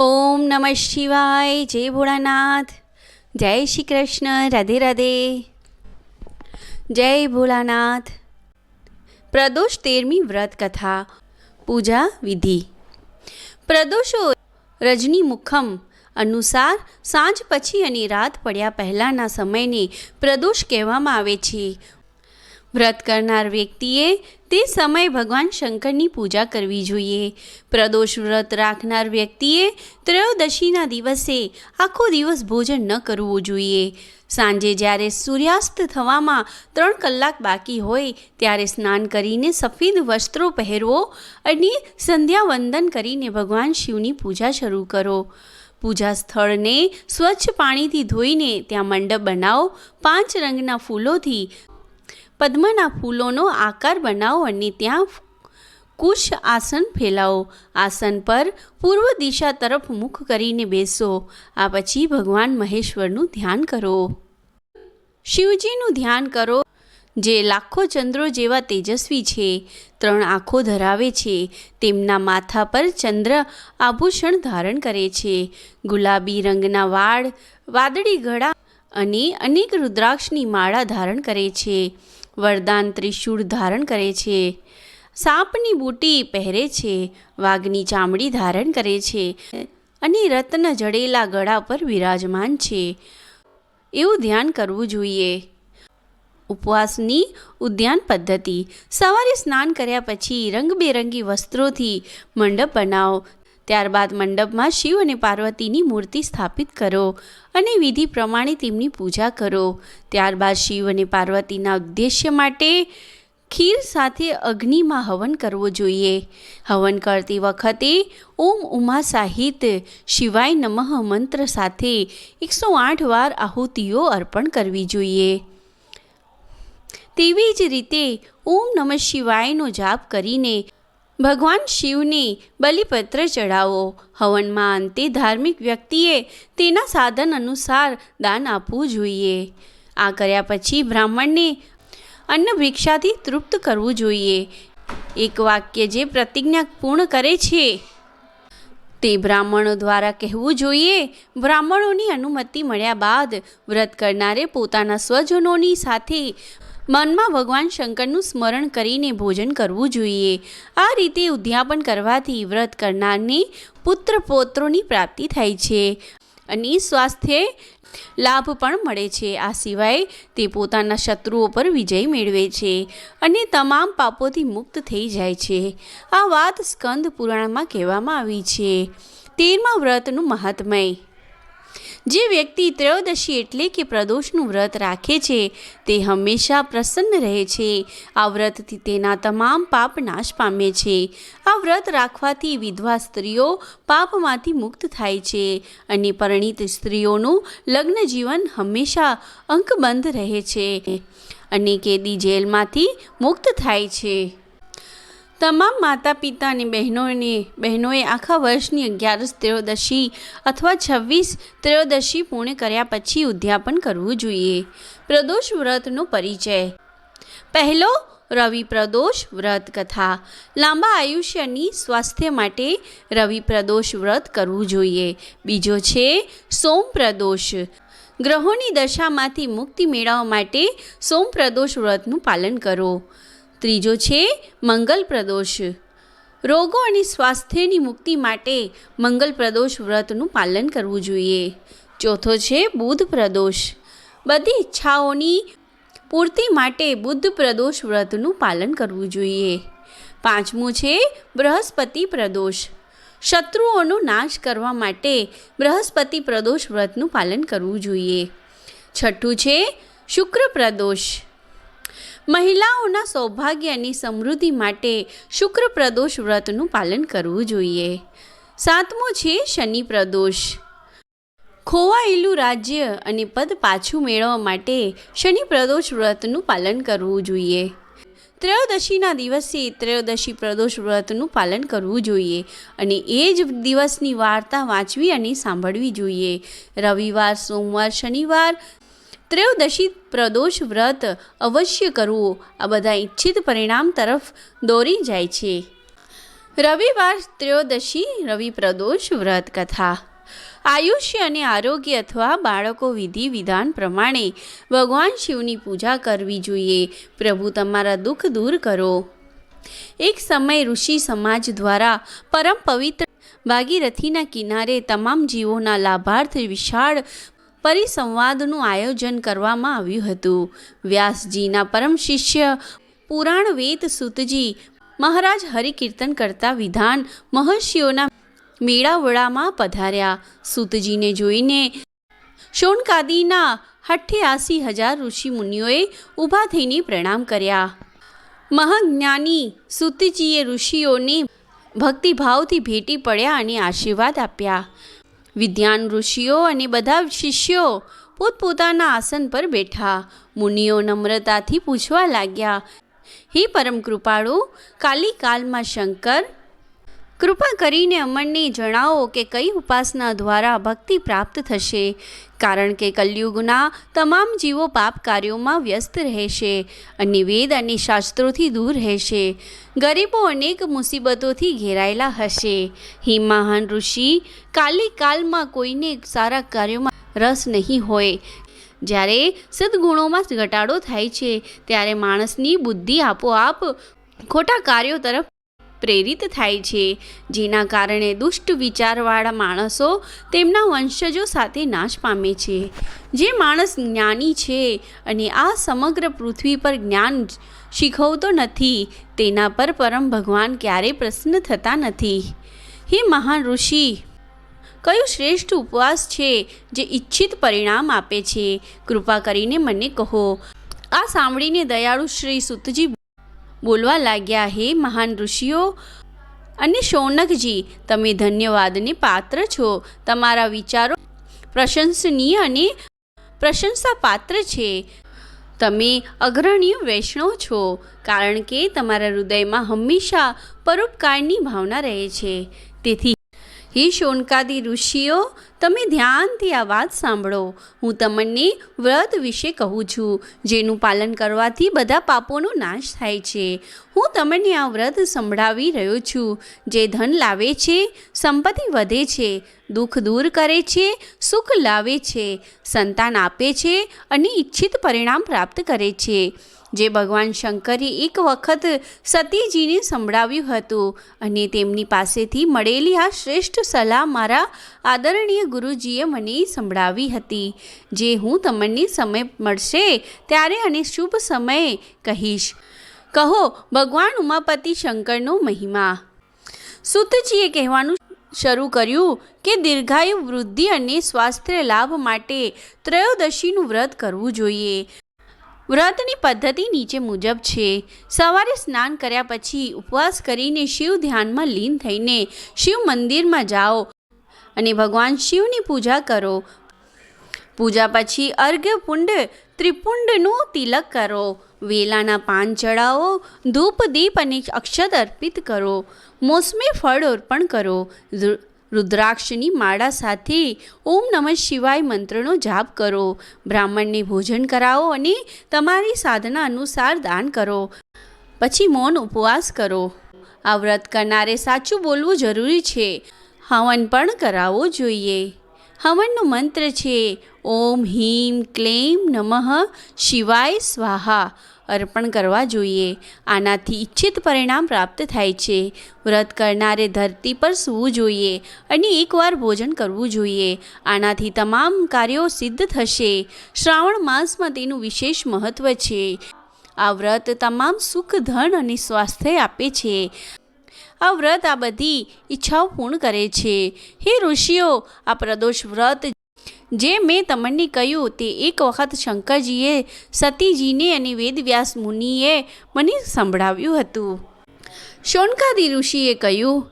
ઓમ નમઃ શિવાય, જય ભોળાનાથ. જય શ્રી કૃષ્ણ, રાધે રાધે. જય ભોળાનાથ. પ્રદોષ તેરમી વ્રત કથા, પૂજા વિધિ. પ્રદોષો રજની મુખમ અનુસાર સાંજ પછી અને રાત પડ્યા પહેલાંના સમયને પ્રદોષ કહેવામાં આવે છે. વ્રત કરનાર વ્યક્તિએ તે સમયે ભગવાન શંકરની પૂજા કરવી જોઈએ. પ્રદોષ વ્રત રાખનાર વ્યક્તિએ ત્રયોદશીના દિવસે આખો દિવસ ભોજન ન કરવું જોઈએ. સાંજે જ્યારે સૂર્યાસ્ત થવામાં ત્રણ કલાક બાકી હોય, ત્યારે સ્નાન કરીને સફેદ વસ્ત્રો પહેરવો અને સંધ્યા વંદન કરીને ભગવાન શિવની પૂજા શરૂ કરો. પૂજા સ્થળને સ્વચ્છ પાણીથી ધોઈને ત્યાં મંડપ બનાવો. પાંચ રંગના ફૂલોથી પદ્મના ફૂલોનો આકાર બનાવો અને ત્યાં કુશ આસન ફેલાવો. આસન પર પૂર્વ દિશા તરફ મુખ કરીને બેસો. આ પછી ભગવાન મહેશ્વરનું ધ્યાન કરો. શિવજીનું ધ્યાન કરો, જે લાખો ચંદ્રો જેવા તેજસ્વી છે. ત્રણ આંખો ધરાવે છે. તેમના માથા પર ચંદ્ર આભૂષણ ધારણ કરે છે. ગુલાબી રંગના વાળ, વાદળી ગળા અને અનેક રુદ્રાક્ષની માળા ધારણ કરે છે. વરદાન ત્રિશૂળ ધારણ કરે છે. સાપની બૂટી પહેરે છે, વાઘની ચામડી ધારણ કરે છે અને રત્ન જડેલા ગળા પર વિરાજમાન છે. એવું ધ્યાન કરવું જોઈએ. ઉપવાસની ઉદ્યાન પદ્ધતિ. સવારે સ્નાન કર્યા પછી રંગબેરંગી વસ્ત્રોથી મંડપ બનાવો. ત્યારબાદ મંડપમાં શિવ અને પાર્વતીની મૂર્તિ સ્થાપિત કરો અને વિધિ પ્રમાણે તેમની પૂજા કરો. ત્યારબાદ શિવ અને પાર્વતીના ઉદ્દેશ્ય માટે ખીર સાથે અગ્નિમાં હવન કરવો જોઈએ. હવન કરતી વખતે ઓમ ઉમા સાહિત શિવાય નમઃ મંત્ર સાથે એકસો આઠ વાર આહુતિઓ અર્પણ કરવી જોઈએ. તેવી જ રીતે ઓમ નમઃ શિવાયનો જાપ કરીને ભગવાન શિવને બલિપત્ર ચઢાવો. હવનમાં અંતે ધાર્મિક વ્યક્તિએ તેના સાધન અનુસાર દાન આપવું જોઈએ. આ કર્યા પછી બ્રાહ્મણને અન્ન ભિક્ષાથી તૃપ્ત કરવું જોઈએ. એક વાક્ય જે પ્રતિજ્ઞા પૂર્ણ કરે છે, તે બ્રાહ્મણો દ્વારા કહેવું જોઈએ. બ્રાહ્મણોની અનુમતિ મળ્યા બાદ વ્રત કરનારે પોતાના સ્વજનોની સાથે મનમાં ભગવાન શંકરનું સ્મરણ કરીને ભોજન કરવું જોઈએ. આ રીતે ઉદ્યાપન કરવાથી વ્રત કરનારને પુત્ર પૌત્રોની પ્રાપ્તિ થાય છે અને સ્વાસ્થ્ય લાભ પણ મળે છે. આ સિવાય તે પોતાના શત્રુઓ પર વિજય મેળવે છે અને તમામ પાપોથી મુક્ત થઈ જાય છે. આ વાત સ્કંદ પુરાણમાં કહેવામાં આવી છે. તેરમા વ્રતનું મહાત્મય જે વ્યક્તિ ત્રયોદશી એટલે કે પ્રદોષનું વ્રત રાખે છે, તે હંમેશા પ્રસન્ન રહે છે. આ વ્રતથી તેના તમામ પાપ નાશ પામે છે. આ વ્રત રાખવાથી વિધવા સ્ત્રીઓ પાપમાંથી મુક્ત થાય છે અને પરિણીત સ્ત્રીઓનું લગ્ન જીવન હંમેશા અંકબંધ રહે છે અને કેદી જેલમાંથી મુક્ત થાય છે. તમામ માતા પિતા અને બહેનોને, બહેનોએ આખા વર્ષની અગિયારસ ત્રયોદશી અથવા છવ્વીસ ત્રયોદશી પૂર્ણ કર્યા પછી ઉદ્યાપન કરવું જોઈએ. પ્રદોષ વ્રતનો પરિચય. પહેલો, રવિ પ્રદોષ વ્રત કથા. લાંબા આયુષ્યની સ્વાસ્થ્ય માટે રવિ પ્રદોષ વ્રત કરવું જોઈએ. બીજો છે, સોમ પ્રદોષ. ગ્રહોની દશામાંથી મુક્તિ મેળવવા માટે સોમ પ્રદોષ વ્રતનું પાલન કરો. ત્રીજો છે મંગલ પ્રદોષ. રોગો અને સ્વાસ્થ્યની મુક્તિ માટે મંગલ પ્રદોષ વ્રતનું પાલન કરવું જોઈએ. ચોથો છે બુધ પ્રદોષ. બધી ઈચ્છાઓની પૂર્તિ માટે બુદ્ધ પ્રદોષ વ્રતનું પાલન કરવું જોઈએ. પાંચમું છે બૃહસ્પતિ પ્રદોષ. શત્રુઓનો નાશ કરવા માટે બૃહસ્પતિ પ્રદોષ વ્રતનું પાલન કરવું જોઈએ. છઠ્ઠું છે શુક્ર પ્રદોષ. મહિલાઓના સૌભાગ્યની સમૃદ્ધિ માટે શુક્ર પ્રદોષ વ્રતનું પાલન કરવું જોઈએ. સાતમો છે શનિ પ્રદોષ. ખોવાયેલું રાજ્ય અને પદ પાછું મેળવવા માટે શનિ પ્રદોષ વ્રતનું પાલન કરવું જોઈએ. ત્રયોદશીના દિવસે ત્રયોદશી પ્રદોષ વ્રતનું પાલન કરવું જોઈએ અને એ જ દિવસની વાર્તા વાંચવી અને સાંભળવી જોઈએ. રવિવાર, સોમવાર, શનિવાર ત્રયોદશી પ્રદોષ વ્રત અવશ્ય કરવું આ બધા ઈચ્છિત પરિણામ તરફ દોરી જાય છે રવિવાર ત્રયોદશી રવિ પ્રદોષ વ્રત કથા આયુષ્ય અને આરોગ્ય અથવા બાળકો વિધિ વિધાન પ્રમાણે ભગવાન શિવની પૂજા કરવી જોઈએ। પ્રભુ તમારા દુઃખ દૂર કરો। એક સમય ઋષિ સમાજ દ્વારા પરમ પવિત્ર ભાગીરથીના કિનારે તમામ જીવોના લાભાર્થ વિશાળ પરિસંવાદનું આયોજન કરવામાં આવ્યું હતું. વ્યાસજીના પરમ શિષ્ય પુરાણ વેદ સુતજી મહારાજ હરિકીર્તન કરતા વિધાન મહર્ષિઓના મેળાવડામાં પધાર્યા. સુતજીને જોઈને શોનકાદીના અઠ્યાસી હજાર ઋષિ મુનિઓએ ઊભા થઈને પ્રણામ કર્યા. મહાજ્ઞાની સુતજીએ ઋષિઓને ભક્તિભાવથી ભેટી પડ્યા અને આશીર્વાદ આપ્યા. વિદ્યાન ઋષિઓ અને બધા શિષ્યો પોતપોતાના આસન પર બેઠા. મુનિઓ નમ્રતાથી પૂછવા લાગ્યા, હે પરમ કૃપાળુ કાલી કાલમાં શંકર કૃપા કરીને અમરને જણાવો કે કઈ ઉપાસના દ્વારા ભક્તિ પ્રાપ્ત થશે. કારણ કે કલયુગના તમામ જીવો પાપ કાર્યોમાં વ્યસ્ત રહેશે અને વેદ અને શાસ્ત્રોથી દૂર રહેશે. ગરીબો અનેક મુસીબતોથી ઘેરાયેલા હશે. હે ઋષિ, કાલી કાલમાં કોઈને સારા કાર્યોમાં રસ નહીં હોય. જ્યારે સદગુણોમાં ઘટાડો થાય છે, ત્યારે માણસની બુદ્ધિ આપોઆપ ખોટા કાર્યો તરફ પ્રેરિત થાય છે. જેના કારણે દુષ્ટ વિચારવાળા માણસો તેમના વંશજો સાથે નાશ પામે છે. જે માણસ જ્ઞાની છે અને આ સમગ્ર પૃથ્વી પર જ્ઞાન શીખવતો નથી, તેના પર પરમ ભગવાન ક્યારેય પ્રસન્ન થતા નથી. હે મહાન ઋષિ, કયું શ્રેષ્ઠ ઉપવાસ છે જે ઈચ્છિત પરિણામ આપે છે? કૃપા કરીને મને કહો. આ સાંભળીને દયાળુ શ્રી સુતજી બોલવા લાગ્યા, હે મહાન ઋષિઓ, અને શૌનકજી, તમે ધન્યવાદને પાત્ર છો. તમારા વિચારો પ્રશંસનીય અને પ્રશંસા પાત્ર છે. તમે અગ્રણીય વૈષ્ણવ છો, કારણ કે તમારા હૃદયમાં હંમેશા પરોપકારની ભાવના રહે છે. તેથી હે શોનકાદી ઋષિઓ, તમે ધ્યાનથી આ વાત સાંભળો. હું તમને વ્રત વિશે કહું છું, જેનું પાલન કરવાથી બધા પાપોનો નાશ થાય છે. હું તમને આ વ્રત સંભળાવી રહ્યો છું, જે ધન લાવે છે, સંપત્તિ વધે છે, દુઃખ દૂર કરે છે, સુખ લાવે છે, સંતાન આપે છે અને ઈચ્છિત પરિણામ પ્રાપ્ત કરે છે. જે ભગવાન શંકરે એક વખત સતીજીને સંભળાવ્યું હતું અને તેમની પાસેથી મળેલી આ શ્રેષ્ઠ સલાહ મારા આદરણીય ગુરુજીએ મને સંભળાવી હતી. જે હું તમને સમય મળશે ત્યારે અને શુભ સમયે કહીશ. કહો, ભગવાન ઉમાપતિ શંકરનો મહિમા. સુતજીએ કહેવાનું શરૂ કર્યું કે દીર્ઘાયુ વૃદ્ધિ અને સ્વાસ્થ્ય લાભ માટે ત્રયોદશીનું વ્રત કરવું જોઈએ. વ્રતની પદ્ધતિ નીચે મુજબ છે. સવારે સ્નાન કર્યા પછી ઉપવાસ કરીને શિવ ધ્યાનમાં લીન થઈને શિવ મંદિરમાં જાઓ અને ભગવાન શિવની પૂજા કરો. પૂજા પછી અર્ઘ્યપુંડ, ત્રિપુંડનું તિલક કરો. વેલાના પાન ચડાવો ધૂપ, દીપ અને અક્ષત અર્પિત કરો. મોસમી ફળ અર્પણ કરો. રુદ્રાક્ષની માળા સાથે ઓમ નમઃ શિવાય મંત્રનો જાપ કરો. બ્રાહ્મણને ભોજન કરાવો અને તમારી સાધના અનુસાર દાન કરો. પછી મૌન ઉપવાસ કરો. આ વ્રત કરનારે સાચું બોલવું જરૂરી છે. હવન પણ કરાવવો જોઈએ. હવનનો મંત્ર છે, ઓમ હિમ ક્લેમ, નમઃ, શિવાય સ્વાહા. અર્પણ કરવા જોઈએ. આનાથી ઈચ્છિત પરિણામ પ્રાપ્ત થાય છે. વ્રત કરનારે ધરતી પર સૂવું જોઈએ અને એકવાર ભોજન કરવું જોઈએ. આનાથી તમામ કાર્યો સિદ્ધ થશે. શ્રાવણ માસમાં તેનું વિશેષ મહત્ત્વ છે. આ વ્રત તમામ સુખ, ધન અને સ્વાસ્થ્ય આપે છે. આ વ્રત આ બધી ઈચ્છાઓ પૂર્ણ કરે છે. હે ઋષિઓ, આ પ્રદોષ વ્રત જે મેં તમને કહ્યું તે એક વખત શંકરજીએ સતીજીને અને વેદવ્યાસ મુનિએ મને સંભળાવ્યું હતું. શોનકાદી ઋષિએ કહ્યું,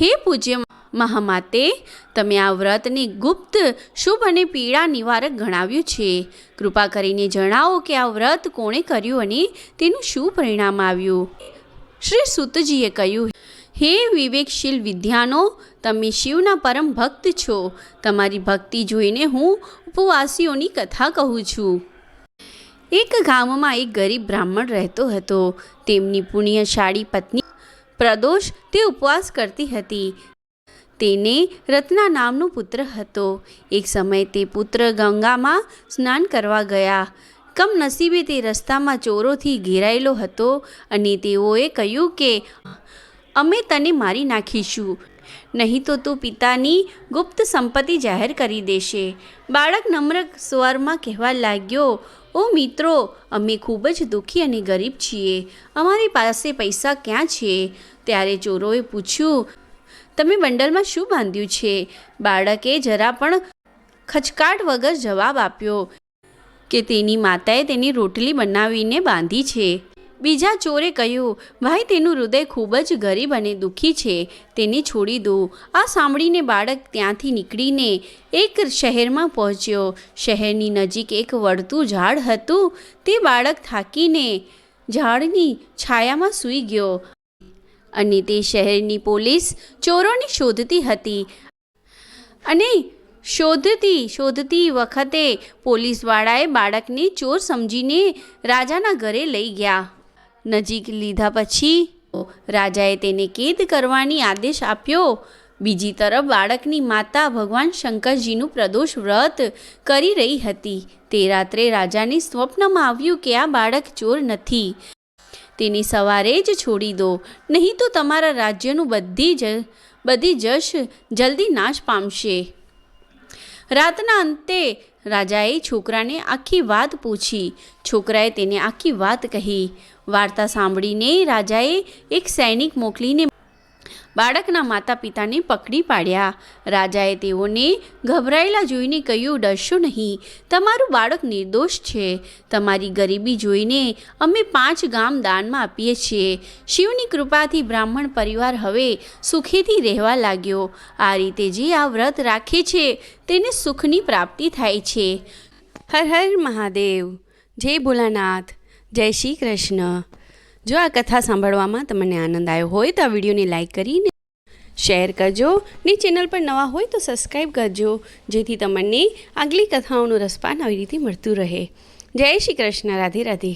હે પૂજ્ય મહામાતે, તમે આ વ્રતને ગુપ્ત, શુભ અને પીડા નિવારક ગણાવ્યું છે. કૃપા કરીને જણાવો કે આ વ્રત કોણે કર્યું અને તેનું શું પરિણામ આવ્યું? શ્રી સુતજીએ કહ્યું હે વિવેકશીલ વિદ્યાનો, તમે શિવના પરમ ભક્ત છો. તમારી ભક્તિ જોઈને હું ઉપવાસીઓની કથા કહું છું. એક ગામમાં એક ગરીબ બ્રાહ્મણ રહેતો હતો. તેમની પુણ્યશાળી પત્ની પ્રદોષ તે ઉપવાસ કરતી હતી. તેને રત્ના નામનો પુત્ર હતો. એક સમયે તે પુત્ર ગંગામાં સ્નાન કરવા ગયા. કમનસીબે તે રસ્તામાં ચોરોથી ઘેરાયેલો હતો અને તેઓએ કહ્યું કે અમે તને મારી નાખીશું. નહીં તો તું પિતાની ગુપ્ત સંપત્તિ જાહેર કરી દેશે. બાળક નમ્ર સ્વરમાં કહેવા લાગ્યો, ઓ મિત્રો, અમે ખૂબ જ દુઃખી અને ગરીબ છીએ. અમારી પાસે પૈસા ક્યાં છે? ત્યારે ચોરોએ પૂછ્યું, તમે બંડલમાં શું બાંધ્યું છે? બાળકે જરા પણ ખચકાટ વગર જવાબ આપ્યો, કે તેની માતાએ તેની રોટલી બનાવીને બાંધી છે. બીજા ચોરે કહ્યું, ભાઈ, તેનું હૃદય ખૂબ જ ગરીબ અને દુઃખી છે. તેને છોડી દો. આ સાંભળીને બાળક ત્યાંથી નીકળીને એક શહેરમાં પહોંચ્યો. શહેરની નજીક એક વળતું ઝાડ હતું. તે બાળક થાકીને ઝાડની છાયામાં સૂઈ ગયો અને તે શહેરની પોલીસ ચોરોને શોધતી હતી. અને શોધતી શોધતી વખતે પોલીસવાળાએ બાળકને ચોર સમજીને રાજાના ઘરે લઈ ગયા. નજીક લીધા પછી રાજાએ તેને કેદ કરવાની આદેશ આપ્યો. બીજી તરફ બાળકની માતા ભગવાન શંકરજીનું પ્રદોષ વ્રત કરી રહી હતી. તે રાત્રે રાજાને સ્વપ્નમાં આવ્યું કે આ બાળક ચોર નથી. તેને સવારે જ છોડી દો, નહીં તો તમારા રાજ્યનું બધી જ, બધી જશ જલ્દી નાશ પામશે. રાતના અંતે રાજાએ છોકરાને આખી વાત પૂછી. છોકરાએ તેને આખી વાત કહી. વાર્તા સાંભળીને રાજાએ એક સૈનિક મોકલીને બાળકના માતા પિતાને પકડી પાડ્યા. રાજાએ તેઓને ગભરાયેલા જોઈને કહ્યું, ડરશો નહીં. તમારું બાળક નિર્દોષ છે. તમારી ગરીબી જોઈને અમે પાંચ ગામ દાનમાં આપીએ છીએ. શિવની કૃપાથી બ્રાહ્મણ પરિવાર હવે સુખેથી રહેવા લાગ્યો. આ રીતે જે આ વ્રત રાખે છે, તેને સુખની પ્રાપ્તિ થાય છે. હર હર મહાદેવ. જય ભોલાનાથ. જય શ્રી કૃષ્ણ. જો આ કથા સાંભળવામાં તમને આનંદ આવ્યો હોય તો આ વિડીયોને લાઈક કરીને શેર કરજો ને ચેનલ પર નવા હોય તો સબસ્ક્રાઈબ કરજો, જેથી તમને આગલી કથાઓનું રસપાન આવી રીતે મળતું રહે. જય શ્રી કૃષ્ણ, રાધે રાધે.